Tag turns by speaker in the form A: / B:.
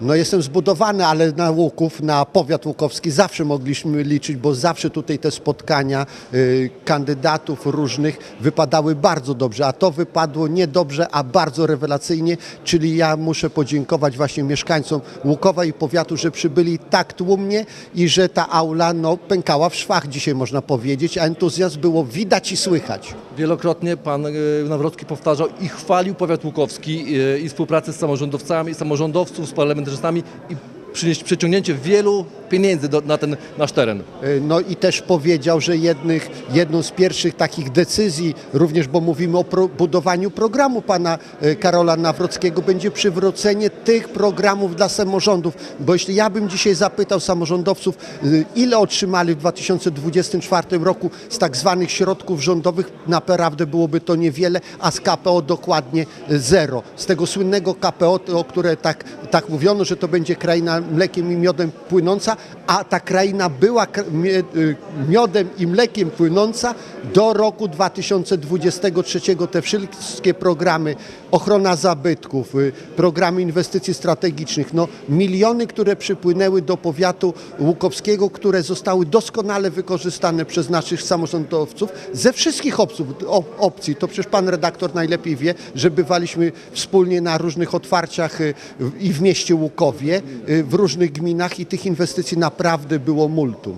A: No jestem zbudowany, ale na Łuków, na powiat łukowski zawsze mogliśmy liczyć, bo zawsze tutaj te spotkania y, kandydatów różnych wypadały bardzo dobrze, a to wypadło nie dobrze, a bardzo rewelacyjnie, czyli ja muszę podziękować właśnie mieszkańcom Łukowa i powiatu, że przybyli tak tłumnie i że ta aula no, pękała w szwach dzisiaj można powiedzieć, a entuzjazm było widać i słychać.
B: Wielokrotnie pan e, Nawrocki powtarzał i chwalił powiat łukowski e, i współpracę z samorządowcami, samorządowców, z parlamentarzystami i przynieść przyciągnięcie wielu pieniędzy do, na ten nasz teren.
A: Y, No i też powiedział, że jednych, jedną z pierwszych takich decyzji, również bo mówimy o pro, budowaniu programu pana y, Karola Nawrockiego, będzie przywrócenie tych programów dla samorządów. Bo jeśli ja bym dzisiaj zapytał samorządowców, y, ile otrzymali w 2024 roku z tak zwanych środków rządowych, naprawdę byłoby to niewiele, a z KPO dokładnie zero. Z tego słynnego KPO, o które tak, tak mówiono, że to będzie kraina mlekiem i miodem płynąca, a ta kraina była y, miodem i mlekiem płynąca do roku 2023. Te wszystkie programy, ochrona zabytków, y, programy inwestycji strategicznych, no miliony, które przypłynęły do powiatu łukowskiego, które zostały doskonale wykorzystane przez naszych samorządowców ze wszystkich opcji. To przecież pan redaktor najlepiej wie, że bywaliśmy wspólnie na różnych otwarciach y, i w mieście Łukowie, w różnych gminach i tych inwestycji naprawdę było multum.